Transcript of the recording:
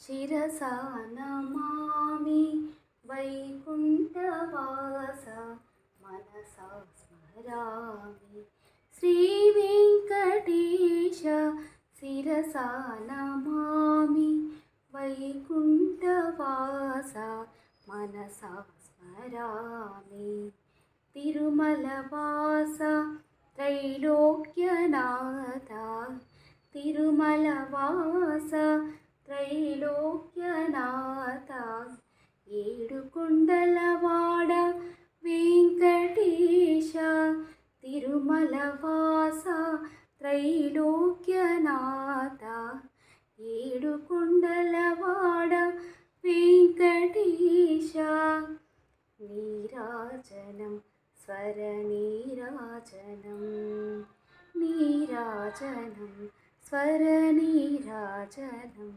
ശിരസാനമാമി വൈകുണ്ഠവാസ മനസാ സ്മരാമി. ശ്രീവെങ്കടേശ ശിരസാനമാമി വൈകുണ്ഠവാസ മനസാ സ്മരാമി. തിരുമലവാസ ത്രൈലോക്യനാഥ. തിരുമലവാസ లోకనాథ ఏడుకొండలవాడ వెంకటేశ తిరుమలవాస త్రైలోక్యనాథ ఏడుకొండలవాడ వెంకటేశ నీరాజనం స్వర నీరాజనం നീരാജനം സ്വരനീരാജനം